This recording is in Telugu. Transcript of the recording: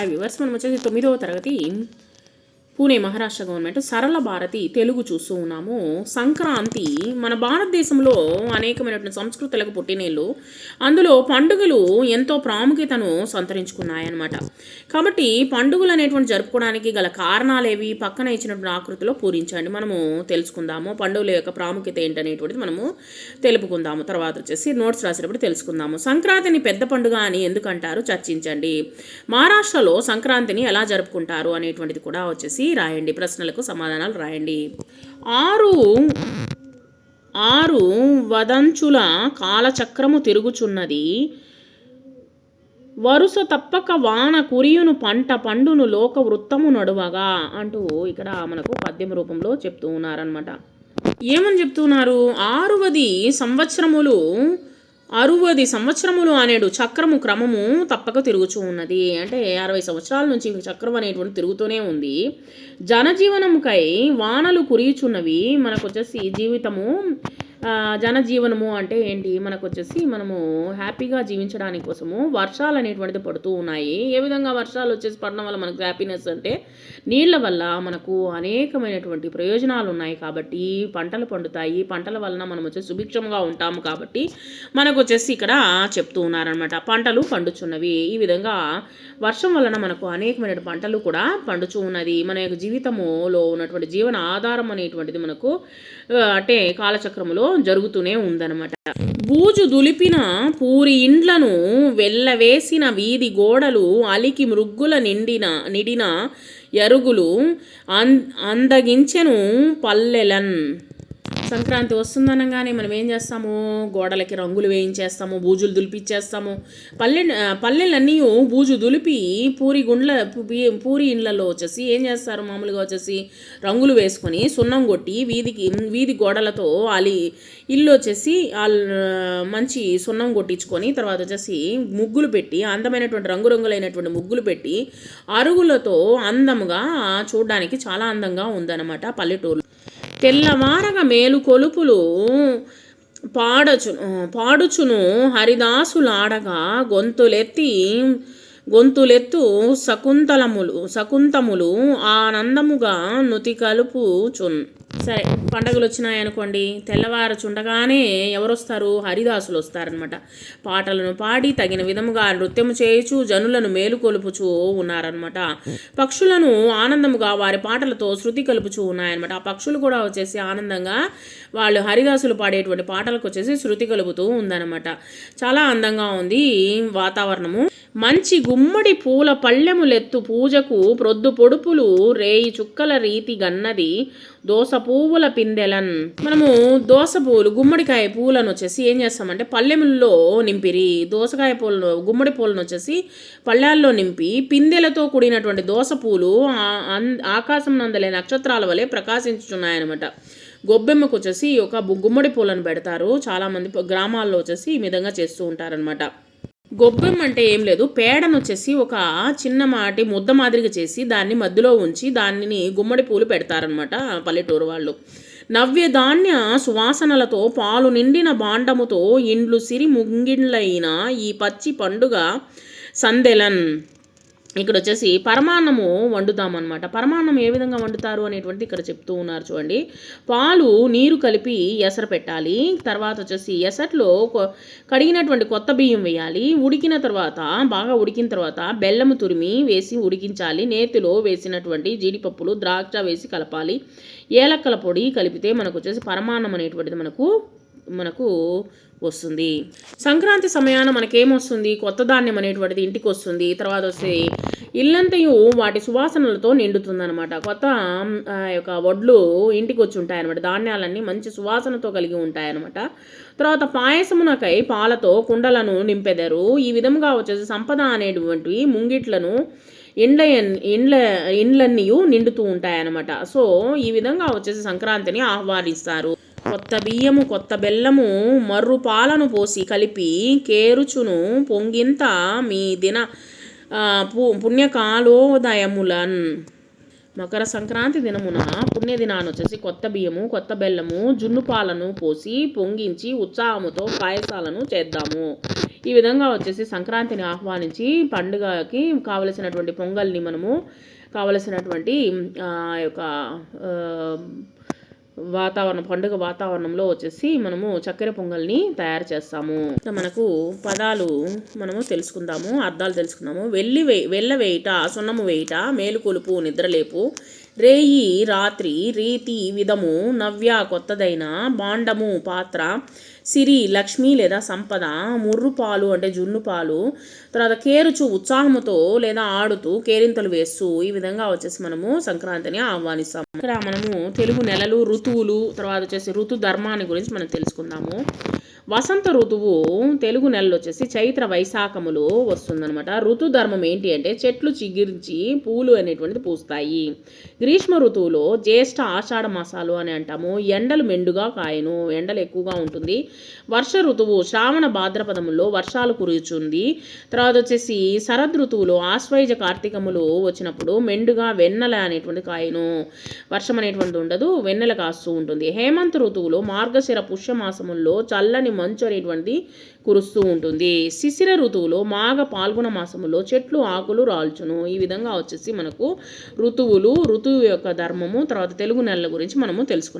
హాయ్ వ్యూవర్స్ మనం వచ్చేసి తొమ్మిదవ తరగతి పూణే మహారాష్ట్ర గవర్నమెంట్ సరళ భారతి తెలుగు చూస్తూ ఉన్నాము. సంక్రాంతి మన భారతదేశంలో అనేకమైనటువంటి సంస్కృతులకు పుట్టినేళ్ళు. అందులో పండుగలు ఎంతో ప్రాముఖ్యతను సంతరించుకున్నాయన్నమాట. కాబట్టి పండుగలు అనేటువంటి జరుపుకోవడానికి గల కారణాలేవి పక్కన ఇచ్చినటువంటి ఆకృతిలో పూరించండి. మనము తెలుసుకుందాము. పండుగల యొక్క ప్రాముఖ్యత ఏంటనేటువంటిది మనము తెలుపుకుందాము. తర్వాత వచ్చేసి నోట్స్ రాసేటప్పుడు తెలుసుకుందాము. సంక్రాంతిని పెద్ద పండుగ అని ఎందుకంటారు? చర్చించండి. మహారాష్ట్రలో సంక్రాంతిని ఎలా జరుపుకుంటారు అనేటువంటిది కూడా వచ్చేసి రాయండి ప్రశ్నలకు సమాధానాలు రాయండి. ఆరు ఆరు వదంచుల కాలచక్రము తిరుగుచున్నది. వరుస తప్పక వాన కురియును పంట పండును లోక వృత్తము నడువగా అంటూ ఇక్కడ మనకు పద్యం రూపంలో చెప్తూ ఉన్నారనమాట ఏమని చెప్తున్నారు? ఆరువది సంవత్సరములు అరువది సంవత్సరములు అనేడు చక్రము క్రమము తప్పక తిరుగుచూ ఉన్నది. అంటే అరవై సంవత్సరాల నుంచి చక్రం అనేటువంటి తిరుగుతూనే ఉంది. జనజీవనముకై వానలు కురియుచున్నవి. మనకు వచ్చేసి జీవితము జనజీవనము అంటే ఏంటి? మనకు వచ్చేసి మనము హ్యాపీగా జీవించడానికి కోసము వర్షాలు అనేటువంటిది పడుతూ ఉన్నాయి. ఏ విధంగా వర్షాలు వచ్చేసి పడడం వల్ల మనకు హ్యాపీనెస్ అంటే నీళ్ళ వల్ల మనకు అనేకమైనటువంటి ప్రయోజనాలు ఉన్నాయి కాబట్టి పంటలు పండుతాయి. పంటల వలన మనం వచ్చేసి సుభిక్షంగా ఉంటాము కాబట్టి మనకు వచ్చేసి ఇక్కడ చెప్తూ ఉన్నారనమాట పంటలు పండుచున్నవి. ఈ విధంగా వర్షం వలన మనకు అనేకమైన పంటలు కూడా పండుచు ఉన్నది. మన యొక్క జీవితములో ఉన్నటువంటి జీవన ఆధారం అనేటువంటిది మనకు అంటే కాలచక్రములో జరుగుతూనే ఉందన్నమాట. బూజు దులిపిన పూరి ఇండ్లను వెళ్ళవేసిన వీధి గోడలు అలికి మృగ్గుల నిండిన నిడిన ఎరుగులు అందగించెను పల్లెలన్. సంక్రాంతి వస్తుందనగానే మనం ఏం చేస్తాము? గోడలకి రంగులు వేయించేస్తాము బూజులు దులిపిచ్చేస్తాము. పల్లె పల్లెలన్నీ బూజు దులిపి పూరి గుండ్ల పూరి ఇండ్లలో వచ్చేసి ఏం చేస్తారు? మామూలుగా వచ్చేసి రంగులు వేసుకొని సున్నం కొట్టి వీధికి వీధి గోడలతో అలి ఇల్లు వచ్చేసి మంచి సున్నం కొట్టించుకొని తర్వాత వచ్చేసి ముగ్గులు పెట్టి అందమైనటువంటి రంగురంగులైనటువంటి ముగ్గులు పెట్టి అరుగులతో అందముగా చూడడానికి చాలా అందంగా ఉందన్నమాట పల్లెటూరు తెల్లవారగ మేలు కొలుపులు పాడచు పాడుచును హరిదాసులాడగా గొంతులెత్తి గొంతులెత్తు శకుంతలములు శకుంతములు ఆనందముగా నుతి కలుపుచున్ సరే పండగలు వచ్చినాయనుకోండి తెల్లవారు చుండగానే ఎవరు వస్తారు హరిదాసులు వస్తారనమాట పాటలను పాడి తగిన విధముగా నృత్యము చేయుచు జనులను మేలుకొలుపుచూ ఉన్నారనమాట పక్షులను ఆనందముగా వారి పాటలతో శృతి కలుపుచూ ఉన్నాయన్నమాట. ఆ పక్షులు కూడా వచ్చేసి ఆనందంగా వాళ్ళు హరిదాసులు పాడేటువంటి పాటలకు వచ్చేసి శృతి కలుపుతూ ఉందన్నమాట. చాలా అందంగా ఉంది వాతావరణము. మంచి గుమ్మడి పూల పళ్ళెములెత్తు పూజకు ప్రొద్దు పొడుపులు రేయి చుక్కల రీతి గన్నది దోస పువ్వుల పిందెలన్. మనము దోస పువ్వులు గుమ్మడికాయ పువ్వులను వచ్చేసి ఏం చేస్తామంటే పల్లెముల్లో నింపిరి. దోసకాయ పూలను గుమ్మడి పూలను వచ్చేసి పళ్ళాల్లో నింపి పిందెలతో కూడినటువంటి దోస పూలు ఆకాశం నందలే నక్షత్రాల వలె ప్రకాశించుతున్నాయన్నమాట గొబ్బెమ్మకు వచ్చేసి ఒక గుమ్మడి పూలను పెడతారు. చాలామంది గ్రామాల్లో వచ్చేసి ఈ విధంగా చేస్తూ ఉంటారనమాట గొబ్బెమ్మ అంటే ఏం లేదు. పేడను వచ్చేసి ఒక చిన్న మాటి ముద్ద మాదిరిగా చేసి దాన్ని మధ్యలో ఉంచి దానిని గుమ్మడి పూలు పెడతారనమాట పల్లెటూరు వాళ్ళు. నవ్య ధాన్య సువాసనలతో పాలు నిండిన బాండముతో ఇండ్లు సిరి ముంగిండ్లైన ఈ పచ్చి పండుగ సందెలన్. ఇక్కడ వచ్చేసి పరమాన్నము వండుతామన్నమాట. పరమాన్నం ఏ విధంగా వండుతారు అనేటువంటి ఇక్కడ చెప్తూ ఉన్నారు చూడండి. పాలు నీరు కలిపి ఎసరు పెట్టాలి. తర్వాత వచ్చేసి ఎసట్లో కడిగినటువంటి కొత్త బియ్యం వేయాలి. ఉడికిన తర్వాత బాగా ఉడికిన తర్వాత బెల్లము తురిమి వేసి ఉడికించాలి. నేతిలో వేసినటువంటి జీడిపప్పులు ద్రాక్ష వేసి కలపాలి. ఏలక్కల పొడి కలిపితే మనకు వచ్చేసి పరమాన్నం అనేటువంటిది మనకు మనకు వస్తుంది. సంక్రాంతి సమయాన మనకేమొస్తుంది? కొత్త ధాన్యం అనేటువంటిది ఇంటికి వస్తుంది తర్వాత వస్తే ఇల్లంతయు వాటి సువాసనలతో నిండుతుందనమాట కొత్త ఆ, యొక్క వడ్లు ఇంటికి వచ్చి ఉంటాయన్నమాట ధాన్యాలన్నీ మంచి సువాసనతో కలిగి ఉంటాయన్నమాట. తర్వాత పాయసమునకై పాలతో కుండలను నింపెదరు. ఈ విధంగా వచ్చేసి సంపద అనేటువంటివి ముంగిట్లను ఇండ్ల ఇండ్ల ఇండ్లన్నీ నిండుతూ ఉంటాయన్నమాట. సో ఈ విధంగా వచ్చేసి సంక్రాంతిని ఆహ్వానిస్తారు. కొత్త బియ్యము కొత్త బెల్లము మర్రు పాలను పోసి కలిపి కేరుచును పొంగింత మీ దిన పు పుణ్యకాలోదయములన్. మకర సంక్రాంతి దినమున పుణ్యదినాన్ని వచ్చేసి కొత్త బియ్యము కొత్త బెల్లము జున్ను పాలను పోసి పొంగించి ఉత్సాహముతో పాయసాలను చేద్దాము. ఈ విధంగా వచ్చేసి సంక్రాంతిని ఆహ్వానించి పండుగకి కావలసినటువంటి పొంగల్ని మనము కావలసినటువంటి ఆ యొక్క వాతావరణం పండుగ వాతావరణంలో వచ్చేసి మనము చక్కెర పొంగల్ని తయారు చేస్తాము. మనకు పదాలు మనము తెలుసుకుందాము అర్థాలు తెలుసుకుందాము. వెళ్ళి వెళ్ళ వేయుట సున్నము వేయుట మేలుకొలుపు నిద్రలేపు రేయి రాత్రి రీతి విధము నవ్య కొత్తదైన బాండము పాత్ర సిరి లక్ష్మి లేదా సంపద ముర్రు పాలు అంటే జున్ను పాలు తర్వాత కేరుచు ఉత్సాహముతో లేదా ఆడుతూ కేరింతలు వేస్తూ ఈ విధంగా వచ్చేసి మనము సంక్రాంతిని ఆహ్వానిస్తాము. ఇక్కడ మనము తెలుగు నెలలు ఋతువులు తర్వాత వచ్చేసి ఋతు ధర్మాన్ని గురించి మనం తెలుసుకుందాము. వసంత ఋతువు తెలుగు నెలలు వచ్చేసి చైత్ర వైశాఖములు వస్తుందన్నమాట. ఋతుధర్మం ఏంటి అంటే చెట్లు చిగిరించి పూలు అనేటువంటిది పూస్తాయి. గ్రీష్మ ఋతువులో జ్యేష్ఠ ఆషాఢ మాసాలు అని అంటాము. ఎండలు మెండుగా కాయను. ఎండలు ఎక్కువగా ఉంటుంది. వర్ష ఋతువు శ్రావణ భాద్రపదములో వర్షాలు కురుచుంది. తర్వాత వచ్చేసి శరద్ ఋతువులో ఆశ్వైజ కార్తీకములు వచ్చినప్పుడు మెండుగా వెన్నెల అనేటువంటి కాయను వర్షం అనేటువంటిది ఉండదు. వెన్నెల కాస్తూ ఉంటుంది. హేమంత ఋతువులో మార్గశిర పుష్యమాసముల్లో చల్లని మంచు అనేటువంటిది కురుస్తూ ఉంటుంది. శిశిర ఋతువులో మాఘ పాల్గొన మాసములో చెట్లు ఆకులు రాల్చును. ఈ విధంగా వచ్చేసి మనకు ఋతువులు ఋతువు యొక్క ధర్మము తర్వాత తెలుగు నెలల గురించి మనము తెలుసుకున్నాం.